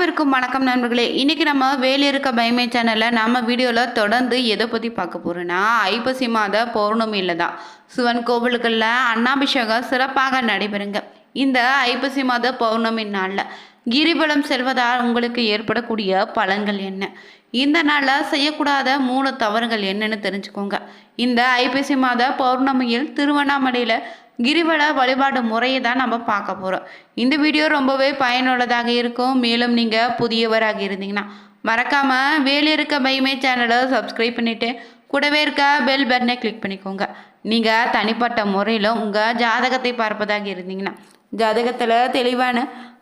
அனைவருக்கும் வணக்கம் நண்பர்களே. இன்றைக்கி நம்ம வேலியிருக்க பயமே சேனலில் நம்ம வீடியோவில் தொடர்ந்து எதை பற்றி பார்க்க போகிறோன்னா ஐப்பசி மாத பௌர்ணமியில் தான். சிவன் கோவிலுக்குள்ள அன்னாபிஷேகம் சிறப்பாக நடைபெறுங்க. இந்த ஐப்பசி மாத பௌர்ணமி நாளில் கிரிவலம் செல்வதால் உங்களுக்கு ஏற்படக்கூடிய பலன்கள் என்ன? இந்த நாளில் செய்யக்கூடாத மூணு தவறுகள் என்னன்னு தெரிஞ்சுக்கோங்க. இந்த ஐப்பசி மாத பௌர்ணமியில் திருவண்ணாமலையில் கிரிவல வழிபாடு முறையை தான் நம்ம பார்க்க போகிறோம் இந்த வீடியோ ரொம்பவே பயனுள்ளதாக இருக்கும். மேலும் நீங்கள் புதியவராக இருந்தீங்கன்னா மறக்காமல் வேலை இருக்க பைமே சேனலை சப்ஸ்கிரைப் பண்ணிவிட்டு கூடவே இருக்க பெல் பட்டனை கிளிக் பண்ணிக்கோங்க. நீங்கள் தனிப்பட்ட முறையில் உங்கள் ஜாதகத்தை பார்ப்பதாக இருந்தீங்கன்னா ஜாதகத்தில் தெளிவான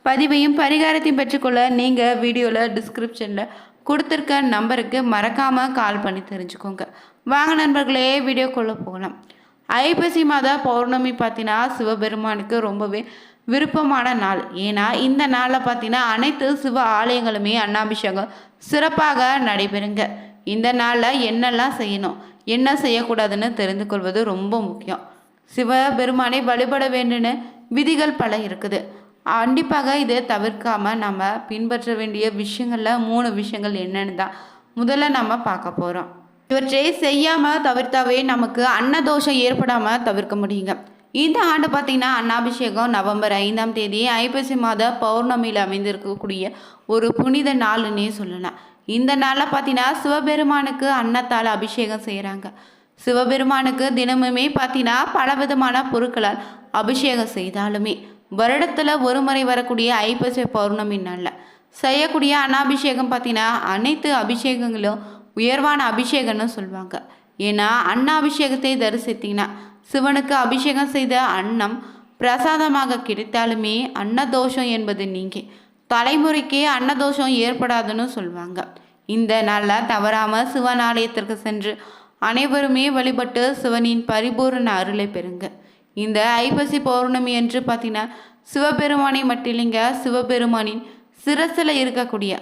பதிவையும் பரிகாரத்தையும் பெற்றுக்கொள்ள நீங்கள் வீடியோவில் டிஸ்கிரிப்ஷனில் கொடுத்துருக்க நம்பருக்கு மறக்காமல் கால் பண்ணி தெரிஞ்சுக்கோங்க. வாங்க நண்பர்களே வீடியோக்குள்ளே போகலாம். ஐப்பசி மாத பௌர்ணமி பார்த்தீங்கன்னா சிவபெருமானுக்கு ரொம்பவே விருப்பமான நாள். ஏன்னா இந்த நாளில் பார்த்தீங்கன்னா அனைத்து சிவ ஆலயங்களுமே அன்னாபிஷேகம் சிறப்பாக நடைபெறுங்க. இந்த நாளில் என்னெல்லாம் செய்யணும் என்ன செய்யக்கூடாதுன்னு தெரிந்து கொள்வது ரொம்ப முக்கியம். சிவபெருமானை வழிபட வேண்டும்னு விதிகள் பல இருக்குது. கண்டிப்பாக இதை தவிர்க்காமல் நம்ம பின்பற்ற வேண்டிய விஷயங்களில் மூணு விஷயங்கள் என்னென்னு தான் முதல்ல நம்ம பார்க்க போகிறோம் இவற்றை செய்யாமல் தவிர்த்தாவே நமக்கு அன்னதோஷம் ஏற்படாமல் தவிர்க்க முடியுங்க. இந்த ஆண்டு பார்த்தீங்கன்னா அன்னாபிஷேகம் நவம்பர் ஐந்தாம் தேதி ஐப்பசி மாத பௌர்ணமியில் அமைந்திருக்கக்கூடிய ஒரு புனித நாள்னே சொல்லலாம். இந்த நாளில் பார்த்தீங்கன்னா சிவபெருமானுக்கு அன்னத்தால் அபிஷேகம் செய்கிறாங்க சிவபெருமானுக்கு தினமுமே பார்த்தீங்கன்னா பலவிதமான பொருட்களால் அபிஷேகம் செய்தாலுமே வருடத்தில் ஒரு முறை வரக்கூடிய ஐப்பசி பௌர்ணமி நாளில் செய்யக்கூடிய அன்னாபிஷேகம் பார்த்தீங்கன்னா அனைத்து அபிஷேகங்களும் உயர்வான அபிஷேகம்னு சொல்லுவாங்க. ஏன்னா அன்னாபிஷேகத்தை தரிசித்தீங்கன்னா சிவனுக்கு அபிஷேகம் செய்த அன்னம் பிரசாதமாக கிடைத்தாலுமே அன்னதோஷம் என்பது நீங்கி. தலைமுறைக்கே அன்னதோஷம் ஏற்படாதுன்னு சொல்லுவாங்க. இந்த நாளில் தவறாமல் சிவன் ஆலயத்திற்கு சென்று அனைவருமே வழிபட்டு சிவனின் பரிபூரண அருளை பெறுங்க. இந்த ஐப்பசி பௌர்ணமி என்று பார்த்தீங்கன்னா சிவபெருமானை மட்டும் இல்லைங்க சிவபெருமானின் சிரசில் இருக்கக்கூடிய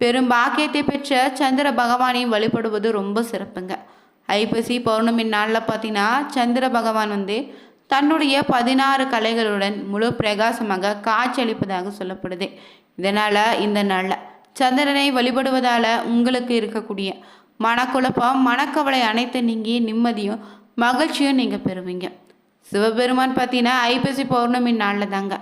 பெரும் பாக்கியத்தை பெற்ற சந்திர பகவானையும் வழிபடுவது ரொம்ப சிறப்புங்க. ஐப்பசி பௌர்ணமி நாளில் பார்த்தீங்கன்னா சந்திர பகவான் வந்து தன்னுடைய பதினாறு கலைகளுடன் முழு பிரகாசமாக காட்சியளிப்பதாக சொல்லப்படுது. இதனால் இந்த நாளில் சந்திரனை வழிபடுவதால் உங்களுக்கு இருக்கக்கூடிய மனக்குழப்பம் மனக்கவலை அனைத்து நீங்கி நிம்மதியும் மகிழ்ச்சியும் நீங்கள் பெறுவீங்க. சிவபெருமான் பார்த்தீங்கன்னா ஐப்பசி பௌர்ணமி நாளில் தாங்க.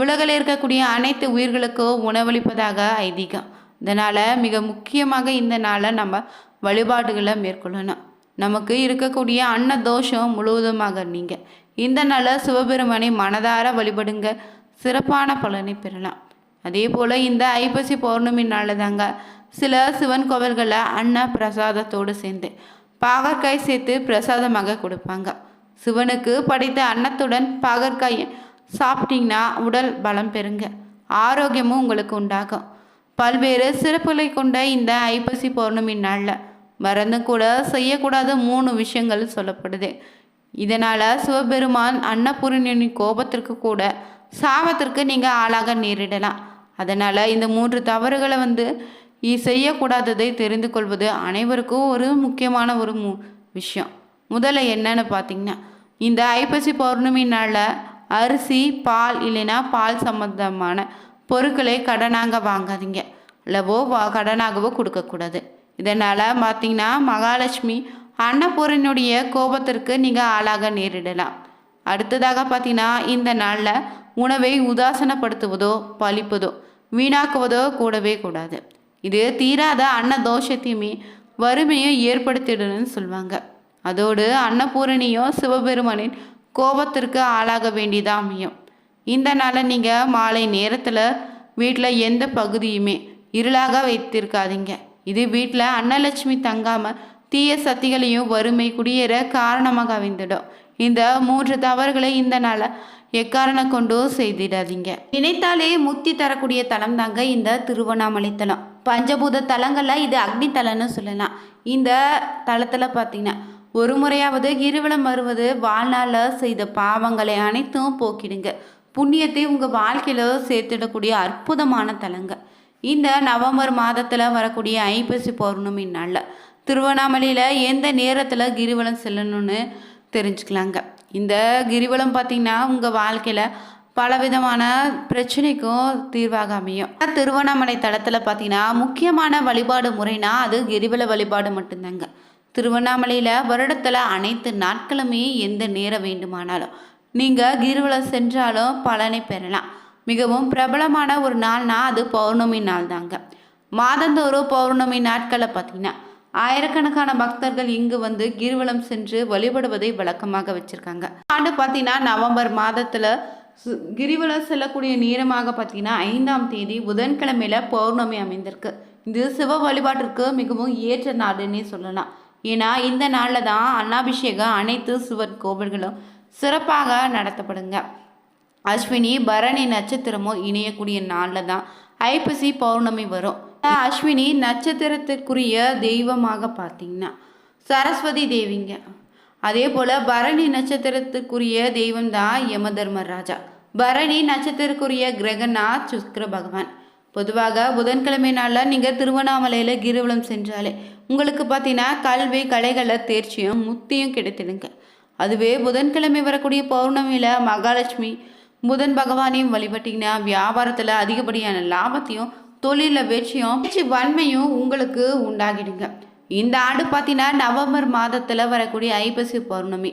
உலகில் இருக்கக்கூடிய அனைத்து உயிர்களுக்கும் உணவளிப்பதாக ஐதீகம். இதனால் மிக முக்கியமாக இந்த நாளை நம்ம வழிபாடுகளை மேற்கொள்ளணும். நமக்கு இருக்கக்கூடிய அன்ன தோஷம் முழுவதுமாக நீங்கள் இந்த நாளில் சிவபெருமானை மனதார வழிபடுங்க. சிறப்பான பலனை பெறலாம். அதே போல் இந்த ஐப்பசி பௌர்ணமி நாளில் தாங்க சில சிவன் கோவில்களில் அன்ன பிரசாதத்தோடு சேர்ந்து பாகற்காய் சேர்த்து பிரசாதமாக கொடுப்பாங்க. சிவனுக்கு படைத்த அன்னத்துடன் பாகற்காயை சாப்பிட்டீங்கன்னா உடல் பலம் பெறுங்க. ஆரோக்கியமும் உங்களுக்கு உண்டாகும். பல்வேறு சிறப்புகளை கொண்ட இந்த ஐப்பசி பௌர்ணமி நாளில் மறந்து கூட செய்யக்கூடாத மூணு விஷயங்கள் சொல்லப்படுது. இதனால் சிவபெருமான் அன்னபூரணியின் கோபத்திற்கு கூட சாபத்திற்கு நீங்கள் ஆளாக நேரிடலாம். அதனால் இந்த மூன்று தவறுகளை வந்து செய்யக்கூடாததை தெரிந்து கொள்வது அனைவருக்கும் ஒரு முக்கியமான ஒரு மு விஷயம். முதல்ல என்னன்னு பார்த்தீங்கன்னா இந்த ஐப்பசி பௌர்ணமி நாளில் அரிசி பால் இல்லைன்னா பால் சம்பந்தமான பொருட்களை கடனாக வாங்காதீங்க. இல்லவோ வா கடனாகவோ கொடுக்கக்கூடாது. இதனால் பார்த்தீங்கன்னா மகாலட்சுமி அன்னபூரனுடைய கோபத்திற்கு நீங்கள் ஆளாக நேரிடலாம். அடுத்ததாக பார்த்தீங்கன்னா இந்த நாளில் உணவை உதாசனப்படுத்துவதோ பழிப்பதோ வீணாக்குவதோ கூடவே கூடாது. இது தீராத அன்ன தோஷத்தையுமே வறுமையும் ஏற்படுத்திடுன்னு சொல்லுவாங்க அதோடு அன்னபூரணியும் சிவபெருமானின் கோபத்திற்கு ஆளாக வேண்டியதாக அமையும். இந்த நாளை நீங்கள் மாலை நேரத்தில் வீட்டில் எந்த பகுதியுமே இருளாக வைத்திருக்காதீங்க. இது வீட்டில் அன்னலட்சுமி தங்காமல் தீய சக்திகளையும் வறுமை குடியேற காரணமாக அமைந்துடும். இந்த மூன்று தவறுகளை இந்த நாளை எக்காரணம் கொண்டும் செய்திடாதீங்க. நினைத்தாலே முக்தி தரக்கூடிய தலம் தாங்க இந்த திருவண்ணாமலை தலம். பஞ்சபூத தலங்களில் இது அக்னி தலம்னு சொல்லலாம். இந்த தலத்தில் பார்த்தீங்கன்னா ஒரு முறையாவது கிரிவலம் வருவது வாழ்நாளில் செய்த பாவங்களை அனைத்தும் போக்கிடுங்க. புண்ணியத்தை உங்கள் வாழ்க்கையில் சேர்த்துடக்கூடிய அற்புதமான தலங்க. இந்த நவம்பர் மாதத்தில் வரக்கூடிய ஐப்பசி பௌர்ணமி நாளில் திருவண்ணாமலையில் எந்த நேரத்தில் கிரிவலம் செல்லணும்னு தெரிஞ்சுக்கலாங்க. இந்த கிரிவலம் பார்த்திங்கன்னா உங்கள் வாழ்க்கையில் பலவிதமான பிரச்சனைக்கும் தீர்வாக அமையும். திருவண்ணாமலை தளத்தில் பார்த்திங்கன்னா முக்கியமான வழிபாடு முறைனா அது கிரிவல வழிபாடு மட்டும்தாங்க. திருவண்ணாமலையில் வருடத்தில் அனைத்து நாட்களுமே எந்த நேரம் வேண்டுமானாலும் நீங்கள் கிரிவலம் சென்றாலும் பலனை பெறலாம். மிகவும் பிரபலமான ஒரு நாள்னா அது பௌர்ணமி நாள் தாங்க மாதந்தோறும் பௌர்ணமி நாட்களை பார்த்தீங்கன்னா ஆயிரக்கணக்கான பக்தர்கள் இங்கு வந்து கிரிவலம் சென்று வழிபடுவதை வழக்கமாக வச்சுருக்காங்க. ஆண்டு பார்த்தீங்கன்னா நவம்பர் மாதத்தில் சு- கிரிவலம் செல்லக்கூடிய நேரமாக பார்த்தீங்கன்னா ஐந்தாம் தேதி புதன்கிழமையில் பௌர்ணமி அமைந்திருக்கு. இது சிவ வழிபாட்டிற்கு மிகவும் ஏற்ற நாடுன்னே சொல்லலாம். ஏன்னா இந்த நாளில் தான் அன்னாபிஷேகம் அனைத்து சுவர் கோவில்களும் சிறப்பாக நடத்தப்படுங்க. அஸ்வினி பரணி நட்சத்திரமும் இணையக்கூடிய நாளில் தான் ஐப்பசி பௌர்ணமி வரும். அஸ்வினி நட்சத்திரத்துக்குரிய தெய்வமாக பார்த்தீங்கன்னா சரஸ்வதி தேவிங்க. அதே போல் பரணி நட்சத்திரத்துக்குரிய தெய்வம் தான் யம தர்மராஜா பரணி நட்சத்திரக்குரிய கிரகனா சுக்கிர பகவான். பொதுவாக புதன்கிழமை நாளில் நீங்கள் திருவண்ணாமலையில் கிரிவலம் சென்றாலே உங்களுக்கு பார்த்தீங்கன்னா கல்வி கலைகளில் தேர்ச்சியும் முத்தியும் கிடைத்திடுங்க. அதுவே புதன்கிழமை வரக்கூடிய பௌர்ணமியில் மகாலட்சுமி புதன் பகவானையும் வழிபட்டிங்கன்னா வியாபாரத்தில் அதிகப்படியான லாபத்தையும் தொழிலில் வெற்றியும் வன்மையும் உங்களுக்கு உண்டாகிடுங்க. இந்த ஆண்டு பார்த்தீங்கன்னா நவம்பர் மாதத்தில் வரக்கூடிய ஐப்பசி பௌர்ணமி.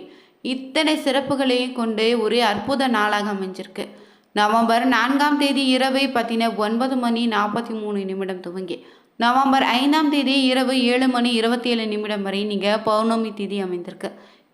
இத்தனை சிறப்புகளையும் கொண்டு ஒரு அற்புத நாளாக அமைஞ்சிருக்கு. நவம்பர் நான்காம் தேதி இரவு பார்த்தீங்கன்னா ஒன்பது மணி நாற்பத்தி மூணு நிமிடம் துவங்கி. நவம்பர் ஐந்தாம் தேதி இரவு ஏழு மணி இருபத்தி ஏழு நிமிடம் வரை நீங்கள் பௌர்ணமி தேதி அமைந்திருக்கு.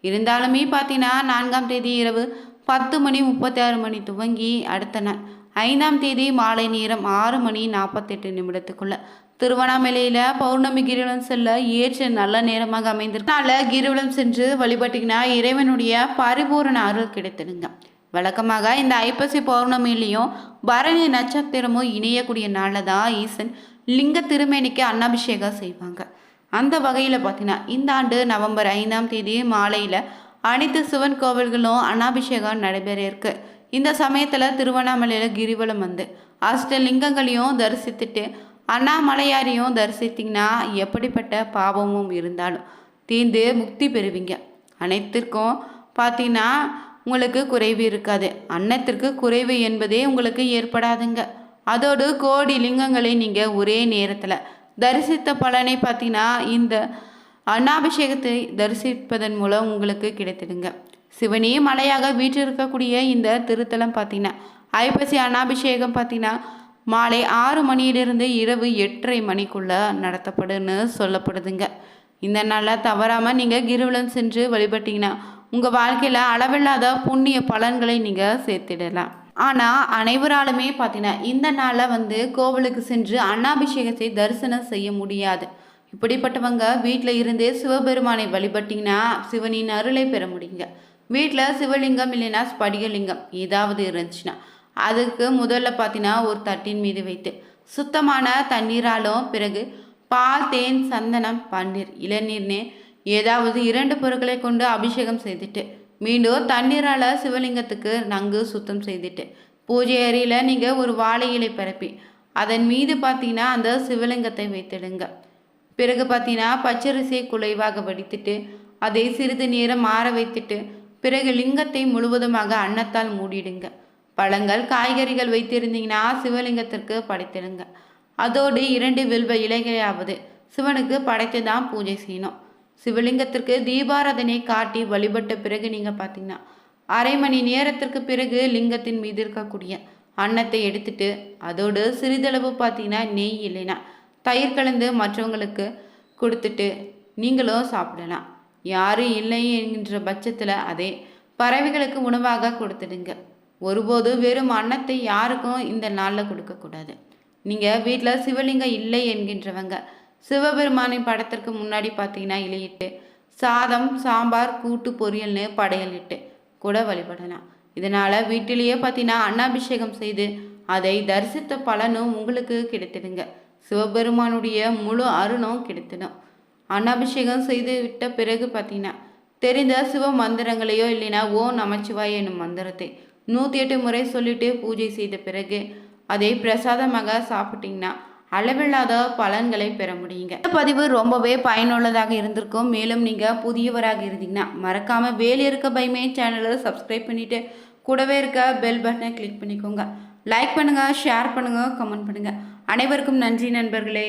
இருந்தாலுமே பார்த்தீங்கன்னா நான்காம் தேதி இரவு பத்து மணி முப்பத்தி ஆறு மணி துவங்கி அடுத்த நாள். ஐந்தாம் தேதி மாலை நேரம் ஆறு மணி நாற்பத்தெட்டு நிமிடத்துக்குள்ள. திருவண்ணாமலையில் பௌர்ணமி கிரிவலம் செல்ல ஏற்ற நல்ல நேரமாக அமைந்திருக்கனால கிரிவலம் சென்று வழிபட்டிங்கன்னா இறைவனுடைய பரிபூரண அருள் கிடைத்திடுங்க வழக்கமாக இந்த ஐப்பசி பௌர்ணமியிலையும் பரணி நட்சத்திரமும் இணையக்கூடிய நாளில் தான் ஈசன் லிங்க திருமேனிக்கு அன்னாபிஷேகம் செய்வாங்க. அந்த வகையில் பார்த்தீங்கன்னா இந்த ஆண்டு நவம்பர் ஐந்தாம் தேதி மாலையில் அனைத்து சிவன் கோவில்களும் அன்னாபிஷேகம் நடைபெற இருக்கு இந்த சமயத்தில் திருவண்ணாமலையில் கிரிவலம் வந்து அஷ்டலிங்கங்களையும் தரிசித்துட்டு அண்ணாமலையாரையும் தரிசித்திங்கன்னா எப்படிப்பட்ட பாவமும் இருந்தாலும் தீர்ந்து முக்தி பெறுவீங்க. அனைத்திற்கும் பார்த்தீங்கன்னா உங்களுக்கு குறைவு இருக்காது. அன்னத்திற்கு குறைவு என்பதே உங்களுக்கு ஏற்படாதுங்க. அதோடு கோடி லிங்கங்களை நீங்கள் ஒரே நேரத்தில் தரிசித்த பலனை பார்த்தீங்கன்னா இந்த அன்னாபிஷேகத்தை தரிசிப்பதன் மூலம் உங்களுக்கு கிடைத்திடுங்க சிவனே மலையாக வீற்றிருக்கக்கூடிய இந்த திருத்தலம் பார்த்தீங்கன்னா ஐப்பசி அன்னாபிஷேகம் பார்த்தீங்கன்னா மாலை ஆறு மணியிலிருந்து இரவு எட்டரை மணிக்குள்ள நடத்தப்படுன்னு சொல்லப்படுதுங்க. இந்த நாளில் தவறாமல் நீங்கள் கிருவலம் சென்று வழிபட்டீங்கன்னா உங்கள் வாழ்க்கையில் அளவில்லாத புண்ணிய பலன்களை நீங்கள் சேர்த்திடலாம். ஆனால் அனைவராலுமே பார்த்தீங்கன்னா இந்த நாளில் வந்து கோவிலுக்கு சென்று அன்னாபிஷேகத்தை தரிசனம் செய்ய முடியாது. இப்படிப்பட்டவங்க வீட்டில் இருந்தே சிவபெருமானை வழிபட்டிங்கன்னா சிவனின் அருளை பெற முடியுங்க. வீட்டில் சிவலிங்கம் இல்லைன்னா ஸ்படிகலிங்கம் ஏதாவது இருந்துச்சுன்னா அதுக்கு முதல்ல பார்த்தீங்கன்னா ஒரு தட்டின் மீது வைத்து சுத்தமான தண்ணீராலும் பிறகு பால் தேன் சந்தனம் பன்னீர் இளநீர்னு ஏதாவது இரண்டு பொருட்களை கொண்டு அபிஷேகம் செய்துட்டு மீண்டும் தண்ணீரால் சிவலிங்கத்துக்கு நன்கு சுத்தம் செய்துட்டு பூஜை அறையில் நீங்கள் ஒரு வாழை இலை பரப்பி அதன் மீது பார்த்தீங்கன்னா அந்த சிவலிங்கத்தை வைத்திடுங்க. பிறகு பார்த்தீங்கன்னா பச்சரிசியை குலைவாக வடித்துட்டு அதை சிறிது நேரம் ஆற வைத்துட்டு பிறகு லிங்கத்தை முழுவதுமாக அன்னத்தால் மூடிடுங்க. பழங்கள் காய்கறிகள் வைத்திருந்தீங்கன்னா சிவலிங்கத்திற்கு படைத்திடுங்க. அதோடு இரண்டு வில்வ இலைகளையாவது சிவனுக்கு படைத்து தான் பூஜை செய்யணும். சிவலிங்கத்திற்கு தீபாராதனை காட்டி வழிபட்ட பிறகு நீங்கள் பார்த்தீங்கன்னா அரை மணி நேரத்திற்கு பிறகு லிங்கத்தின் மீது இருக்கக்கூடிய அன்னத்தை எடுத்துட்டு அதோடு சிறிதளவு பார்த்தீங்கன்னா நெய் இல்லைன்னா தயிர் கலந்து மற்றவங்களுக்கு கொடுத்துட்டு நீங்களும் சாப்பிடலாம். யாரும் இல்லை என்கின்ற பட்சத்தில் அதே பறவைகளுக்கு உணவாக கொடுத்துடுங்க. ஒருபோது வெறும் அன்னத்தை யாருக்கும் இந்த நாளில் கொடுக்கக்கூடாது. நீங்கள் வீட்டில் சிவலிங்கம் இல்லை என்கின்றவங்க சிவபெருமானின் படத்திற்கு முன்னாடி பார்த்தீங்கன்னா இலையிட்டு சாதம் சாம்பார் கூட்டு பொரியல்னு படையலிட்டு கூட வழிபடலாம். இதனால் வீட்டிலேயே பார்த்தீங்கன்னா அன்னாபிஷேகம் செய்து அதை தரிசித்த பலனும் உங்களுக்கு கிடைத்திடுங்க. சிவபெருமானுடைய முழு அருணும் கிடைத்திடும். அன்னாபிஷேகம் செய்து விட்ட பிறகு பார்த்தீங்கன்னா தெரிந்த சிவ மந்திரங்களையோ இல்லைன்னா ஓ நமச்சிவாய் என்னும் மந்திரத்தை நூற்றி எட்டு முறை சொல்லிட்டு பூஜை செய்த பிறகு அதை பிரசாதமாக சாப்பிட்டிங்கன்னா அளவில்லாத பலன்களை பெற முடியுங்க. இந்த பதிவு ரொம்பவே பயனுள்ளதாக இருந்திருக்கும். மேலும் நீங்கள் புதியவராக இருந்தீங்கன்னா மறக்காமல் வேலை இருக்க பயமே சேனலை சப்ஸ்கிரைப் பண்ணிவிட்டு கூடவே இருக்க பெல் பட்டனை கிளிக் பண்ணிக்கோங்க. லைக் பண்ணுங்கள் ஷேர் பண்ணுங்கள் கமெண்ட் பண்ணுங்கள் அனைவருக்கும் நன்றி நண்பர்களே.